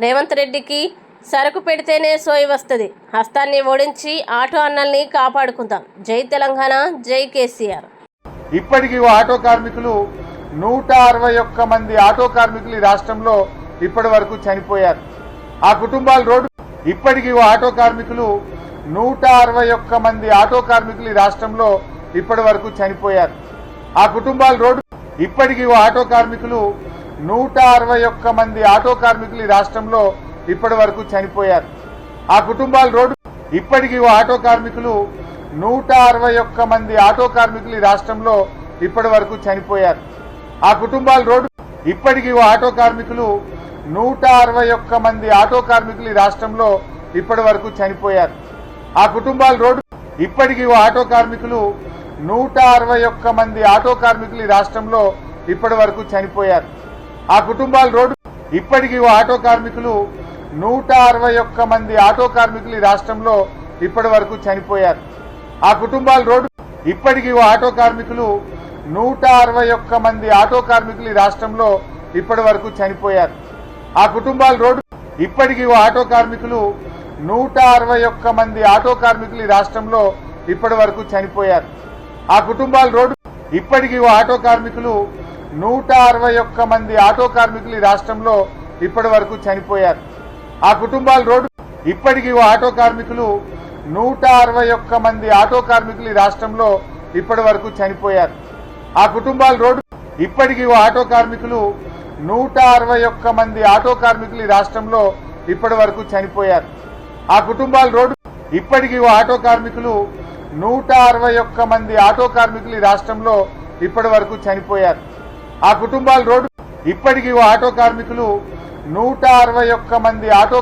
రేవంత్ రెడ్డికి సరుకు పెడితేనే సోయి వస్తుంది. హస్తాన్ని ఓడించి ఆటో అన్నల్ని కాపాడుకుందాం. జై తెలంగాణ జై కేసీఆర్. ఇప్పటికీ ఓ ఆటో కార్మికులు నూట అరవై ఒక్క మంది ఆటో కార్మికులు ఈ రాష్ట్రంలో ఇప్పటి వరకు చనిపోయారు. ఆ కుటుంబాలు రోడ్డు ఇప్పటికీ ఓ ఆటో కార్మికులు నూట అరవై ఒక్క మంది ఆటో కార్మికులు ఈ రాష్ట్రంలో ఇప్పటి వరకు చనిపోయారు. ఆ కుటుంబాలు రోడ్డు ఇప్పటికీ ఓ ఆటో కార్మికులు నూట అరవై ఒక్క మంది ఆటో కార్మికులు ఈ రాష్ట్రంలో ఇప్పటి వరకు చనిపోయారు. ఆ కుటుంబాలు రోడ్డు ఇప్పటికీ ఓ ఆటో కార్మికులు నూట అరవై ఒక్క మంది ఆటో కార్మికులు ఈ రాష్ట్రంలో ఇప్పటి వరకు చనిపోయారు. ఆ కుటుంబాలు రోడ్డు ఇప్పటికీ ఓ ఆటో కార్మికులు నూట అరవై ఒక్క మంది ఆటో కార్మికులు ఈ రాష్ట్రంలో ఇప్పటి వరకు చనిపోయారు. ఆ కుటుంబాలు రోడ్డు ఇప్పటికీ ఓ ఆటో కార్మికులు నూట అరవై ఒక్క మంది ఆటో కార్మికులు ఈ రాష్ట్రంలో ఇప్పటి వరకు చనిపోయారు. ఆ కుటుంబాలు రోడ్డు ఇప్పటికీ ఓ ఆటో కార్మికులు నూట అరవై ఒక్క మంది ఆటో కార్మికులు ఈ రాష్ట్రంలో ఇప్పటి వరకు చనిపోయారు. ఆ కుటుంబాలు రోడ్డు ఇప్పటికీ ఓ ఆటో కార్మికులు నూట అరవై ఒక్క మంది ఆటో కార్మికులు ఈ రాష్ట్రంలో ఇప్పటి వరకు చనిపోయారు. ఆ కుటుంబాలు రోడ్డు ఇప్పటికీ ఓ ఆటో కార్మికులు నూట అరవై ఒక్క మంది ఆటో కార్మికులు ఈ రాష్ట్రంలో ఇప్పటి వరకు చనిపోయారు. ఆ కుటుంబాలు రోడ్డు ఇప్పటికీ ఓ ఆటో కార్మికులు నూట అరవై ఒక్క మంది ఆటో కార్మికులు ఈ రాష్ట్రంలో ఇప్పటి వరకు చనిపోయారు. ఆ కుటుంబాలు రోడ్డు ఇప్పటికీ ఓ ఆటో కార్మికులు నూట అరవై ఒక్క మంది ఆటో కార్మికులు ఈ రాష్ట్రంలో ఇప్పటి వరకు చనిపోయారు. ఆ కుటుంబాలు రోడ్డు ఇప్పటికీ ఓ ఆటో కార్మికులు నూట అరవై ఒక్క మంది ఆటో కార్మికులు ఈ రాష్ట్రంలో ఇప్పటి వరకు చనిపోయారు. ఆ కుటుంబాలు రోడ్డు ఇప్పటికీ ఓ ఆటో కార్మికులు నూట అరవై ఒక్క మంది ఆటో కార్మికులు ఈ రాష్ట్రంలో ఇప్పటి వరకు చనిపోయారు. ఆ కుటుంబాలు రోడ్డు ఇప్పటికీ ఓ ఆటో కార్మికులు నూట అరవై ఒక్క మంది ఆటో